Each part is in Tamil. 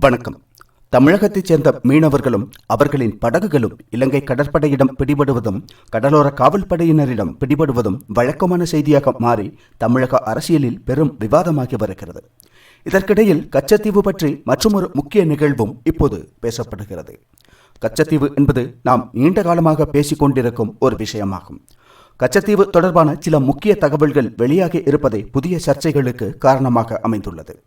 வணக்கம். தமிழகத்தைச் சேர்ந்த மீனவர்களும் அவர்களின் படகுகளும் இலங்கை கடற்படையிடம் பிடிபடுவதும் கடலோர காவல்படையினரிடம் பிடிபடுவதும் வழக்கமான செய்தியாக மாறி தமிழக அரசியலில் பெரும் விவாதமாகி வருகிறது. இதற்கிடையில் கச்சத்தீவு பற்றி மற்றொரு முக்கிய நிகழ்வும் இப்போது பேசப்படுகிறது. கச்சத்தீவு என்பது நாம் நீண்ட காலமாக பேசிக் கொண்டிருக்கும் ஒரு விஷயமாகும். கச்சத்தீவு தொடர்பான சில முக்கிய தகவல்கள் வெளியாகி இருப்பதே புதிய சர்ச்சைகளுக்கு காரணமாக அமைந்துள்ளது.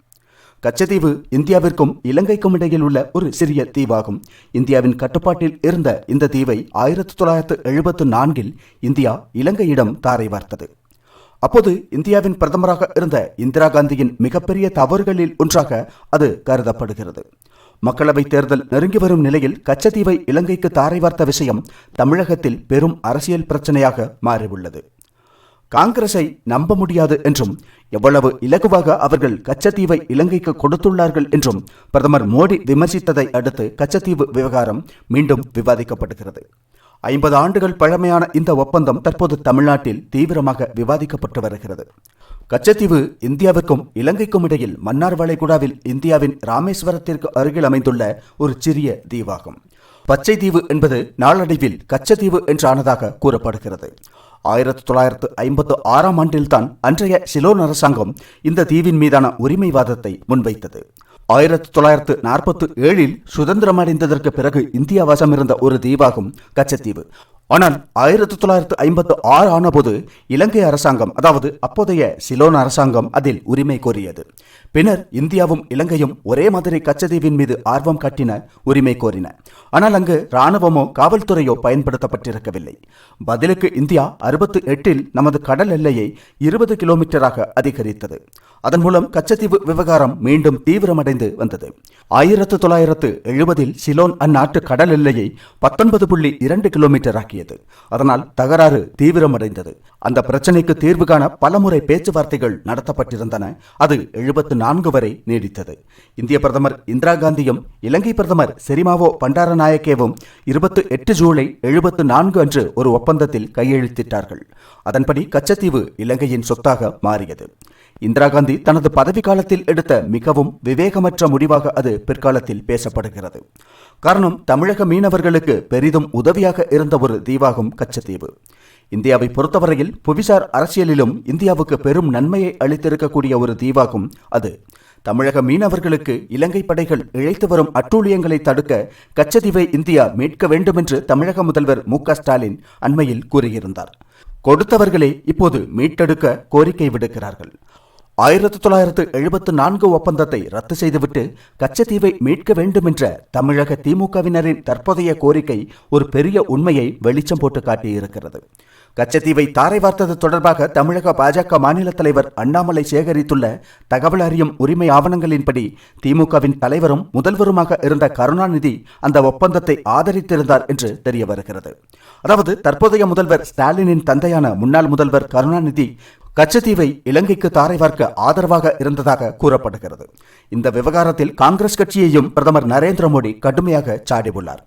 கச்சத்தீவு இந்தியாவிற்கும் இலங்கைக்கும் இடையில் உள்ள ஒரு சிறிய தீவாகும். இந்தியாவின் கட்டுப்பாட்டில் இருந்த இந்த தீவை ஆயிரத்தி தொள்ளாயிரத்து எழுபத்து நான்கில் இந்தியா இலங்கையிடம் தாரை வார்த்தது. அப்போது இந்தியாவின் பிரதமராக இருந்த இந்திரா காந்தியின் மிகப்பெரிய தவறுகளில் ஒன்றாக அது கருதப்படுகிறது. மக்களவைத் தேர்தல் நெருங்கி வரும் நிலையில் கச்சத்தீவை இலங்கைக்கு தாரை வார்த்த விஷயம் தமிழகத்தில் பெரும் அரசியல் பிரச்சனையாக மாறியுள்ளது. காங்கிரஸை நம்ப முடியாது என்றும் எவ்வளவு இலகுவாக அவர்கள் கச்சத்தீவை இலங்கைக்கு கொடுத்துள்ளார்கள் என்றும் பிரதமர் மோடி விமர்சித்ததை அடுத்து கச்சத்தீவு விவகாரம் மீண்டும் விவாதிக்கப்படுகிறது ஐம்பது ஆண்டுகள் பழமையான இந்த ஒப்பந்தம் தற்போது தமிழ்நாட்டில் தீவிரமாக விவாதிக்கப்பட்டு வருகிறது. கச்சத்தீவு இந்தியாவிற்கும் இலங்கைக்கும் இடையில் மன்னார் வளைகுடாவில் இந்தியாவின் ராமேஸ்வரத்திற்கு அருகில் அமைந்துள்ள ஒரு சிறிய தீவாகும். பச்சை தீவு என்பது நாளடைவில் கச்சத்தீவு என்றானதாக கூறப்படுகிறது. ஆயிரத்தி தொள்ளாயிரத்து ஐம்பத்து ஆறாம் ஆண்டில்தான் அன்றைய சிலோன் அரசாங்கம் இந்த தீவின் மீதான உரிமைவாதத்தை முன்வைத்தது. ஆயிரத்தி தொள்ளாயிரத்து நாற்பத்தி ஏழில் சுதந்திரம் அடைந்ததற்கு பிறகு இந்தியா வசமிருந்த ஒரு தீவாகும் கச்சத்தீவு ஆனால் ஆயிரத்தி தொள்ளாயிரத்து ஐம்பத்து ஆறு ஆனபோது இலங்கை அரசாங்கம் அதாவது அப்போதைய சிலோன் அரசாங்கம் அதில் உரிமை கோரியது. பின்னர் இந்தியாவும் இலங்கையும் ஒரே மாதிரி கச்சதீவின் மீது ஆர்வம் காட்டின உரிமை கோரின. ஆனால் அங்கு ராணுவமோ காவல்துறையோ பயன்படுத்தப்பட்டிருக்கவில்லை. பதிலுக்கு இந்தியா அறுபத்து எட்டில் நமது கடல் எல்லையை இருபது கிலோமீட்டராக அதிகரித்தது. அதன் மூலம் கச்சத்தீவு விவகாரம் மீண்டும் தீவிரமடைந்து வந்தது. ஆயிரத்து தொள்ளாயிரத்து எழுபதில் சிலோன் அந்நாட்டு கடல் எல்லையை பத்தொன்பது புள்ளி இரண்டு கிலோமீட்டர் தொடங்கியது அதனால் தகராறு தீவிரமடைந்தது. அந்த பிரச்சனைக்கு தீர்வு காண பலமுறை பேச்சுவார்த்தைகள் நடத்தப்பட்டிருந்தன. அது எழுபத்து நான்கு வரை நீடித்தது. இந்திய பிரதமர் இந்திரா காந்தியும் இலங்கை பிரதமர் செரிமாவோ பண்டாரநாயக்கேவும் இருபத்து எட்டு ஜூலை எழுபத்து நான்கு அன்று ஒரு ஒப்பந்தத்தில் கையெழுத்திட்டார்கள். அதன்படி கச்சத்தீவு இலங்கையின் சொத்தாக மாறியது. இந்திரா காந்தி தனது பதவி காலத்தில் எடுத்த மிகவும் விவேகமற்ற முடிவாக அது பிற்காலத்தில் பேசப்படுகிறது. காரணம் தமிழக மீனவர்களுக்கு பெரிதும் உதவியாக இருந்த ஒரு தீவாகும் கச்சத்தீவு. இந்தியாவை பொறுத்தவரையில் புவிசார் அரசியலிலும் இந்தியாவுக்கு பெரும் நன்மையை அளித்திருக்கக்கூடிய ஒரு தீவாகும் அது. தமிழக மீனவர்களுக்கு இலங்கை படைகள் இழைத்து வரும் அட்டூழியங்களை தடுக்க கச்சதீவை இந்தியா மீட்க வேண்டும் என்று தமிழக முதல்வர் மு ஸ்டாலின் அண்மையில் கூறியிருந்தார். கொடுத்தவர்களே இப்போது மீட்டெடுக்க கோரிக்கை விடுக்கிறார்கள். ஆயிரத்தி தொள்ளாயிரத்து எழுபத்து நான்கு ஒப்பந்தத்தை ரத்து செய்துவிட்டு கச்சத்தீவை மீட்க வேண்டும் என்ற தமிழக திமுகவினரின் தற்போதைய கோரிக்கை ஒரு பெரிய உண்மையை வெளிச்சம் போட்டு காட்டியிருக்கிறது. கச்சத்தீவை தாரை வார்த்தது தொடர்பாக தமிழக பாஜக மாநில தலைவர் அண்ணாமலை சேகரித்துள்ள தகவல் அறியும் உரிமை ஆவணங்களின்படி திமுகவின் தலைவரும் முதல்வருமாக இருந்த கருணாநிதி அந்த ஒப்பந்தத்தை ஆதரித்திருந்தார் என்று தெரிய வருகிறது அதாவது தற்போதைய முதல்வர் ஸ்டாலினின் தந்தையான முன்னாள் முதல்வர் கருணாநிதி கச்சத்தீவை இலங்கைக்கு தாரை வார்க்க ஆதரவாக இருந்ததாக கூறப்படுகிறது. இந்த விவகாரத்தில் காங்கிரஸ் கட்சியையும் பிரதமர் நரேந்திர மோடி கடுமையாக சாடியுள்ளார்.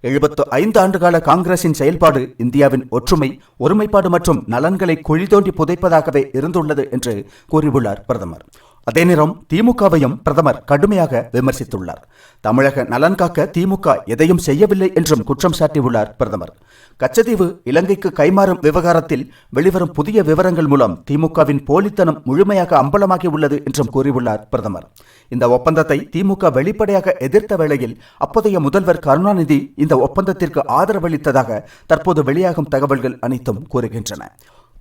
எழுபத்து ஐந்து ஆண்டுகால காங்கிரசின் செயல்பாடு இந்தியாவின் ஒற்றுமை ஒருமைப்பாடு மற்றும் நலன்களை குழி தோண்டி புதைப்பதாகவே இருந்துள்ளது என்று கூறியுள்ளார் பிரதமர். அதே நேரம் திமுகவையும் பிரதமர் கடுமையாக விமர்சித்துள்ளார். தமிழக நலன் காக்க திமுக எதையும் செய்யவில்லை என்றும் குற்றம் சாட்டியுள்ளார் பிரதமர். கச்சதீவு இலங்கைக்கு கைமாறும் விவகாரத்தில் வெளிவரும் புதிய விவரங்கள் மூலம் திமுகவின் போலித்தனம் முழுமையாக அம்பலமாகி உள்ளது என்றும் கூறியுள்ளார் பிரதமர். இந்த ஒப்பந்தத்தை திமுக வெளிப்படையாக எதிர்த்த வேளையில் அப்போதைய முதல்வர் கருணாநிதி இந்த ஒப்பந்தத்திற்கு ஆதரவளித்ததாக தற்போது வெளியாகும் தகவல்கள் அனைத்தும் கூறுகின்றன.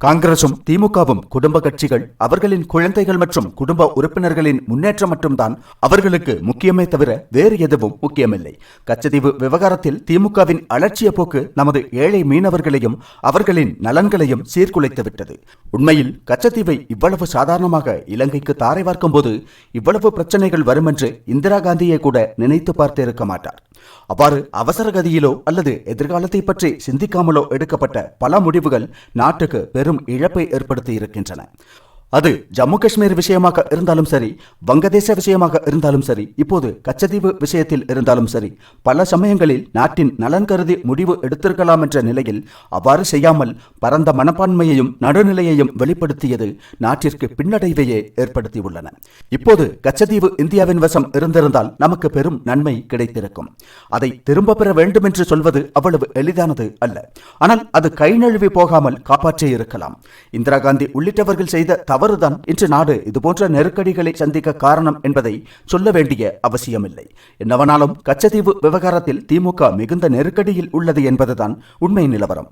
காங்கிரசும் திமுகவும் குடும்ப கட்சிகள் அவர்களின் குழந்தைகள் மற்றும் குடும்ப உறுப்பினர்களின் முன்னேற்றம் மட்டும்தான் அவர்களுக்கு முக்கியமே தவிர வேறு எதுவும் முக்கியமில்லை. கச்சதீவு விவகாரத்தில் திமுகவின் அலட்சிய போக்கு நமது ஏழை மீனவர்களையும் அவர்களின் நலன்களையும் சீர்குலைத்துவிட்டது. உண்மையில் கச்சத்தீவை இவ்வளவு சாதாரணமாக இலங்கைக்கு தாரை பார்க்கும் போது இவ்வளவு பிரச்சனைகள் வரும் என்று இந்திரா காந்தியை கூட நினைத்து பார்த்திருக்க மாட்டார். அவ்வாறு அவசர கதியிலோ அல்லது எதிர்காலத்தை பற்றி சிந்திக்காமலோ எடுக்கப்பட்ட பல முடிவுகள் நாட்டுக்கு பெரும் இழப்பை ஏற்படுத்தி இருக்கின்றன. அது ஜம்மு காஷ்மீர் விஷயமாக இருந்தாலும் சரி வங்கதேச விஷயமாக இருந்தாலும் சரி இப்போது கச்சத்தீவு விஷயத்தில் இருந்தாலும் சரி பல சமயங்களில் நாட்டின் நலன் கருதி முடிவு எடுத்திருக்கலாம் என்ற நிலையில் அவ்வாறு செய்யாமல் பரந்த மனப்பான்மையையும் நடுநிலையையும் வெளிப்படுத்தியது நாட்டிற்கு பின்னடைவையே ஏற்படுத்தியுள்ளன. இப்போது கச்சத்தீவு இந்தியாவின் வசம் இருந்திருந்தால் நமக்கு பெரும் நன்மை கிடைத்திருக்கும். அதை திரும்ப பெற வேண்டும் என்று சொல்வது அவ்வளவு எளிதானது அல்ல. ஆனால் அது கை நழுவி போகாமல் காப்பாற்றியிருக்கலாம். இந்திரா காந்தி உள்ளிட்டவர்கள் செய்த தவறுதான். இன்று நாடு இதுபோன்ற நெருக்கடிகளை சந்திக்க காரணம் என்பதை சொல்ல வேண்டிய அவசியமில்லை. என்னவனாலும் கச்சதீவு விவகாரத்தில் திமுக மிகுந்த நெருக்கடியில் உள்ளது என்பதுதான் உண்மை நிலவரம்.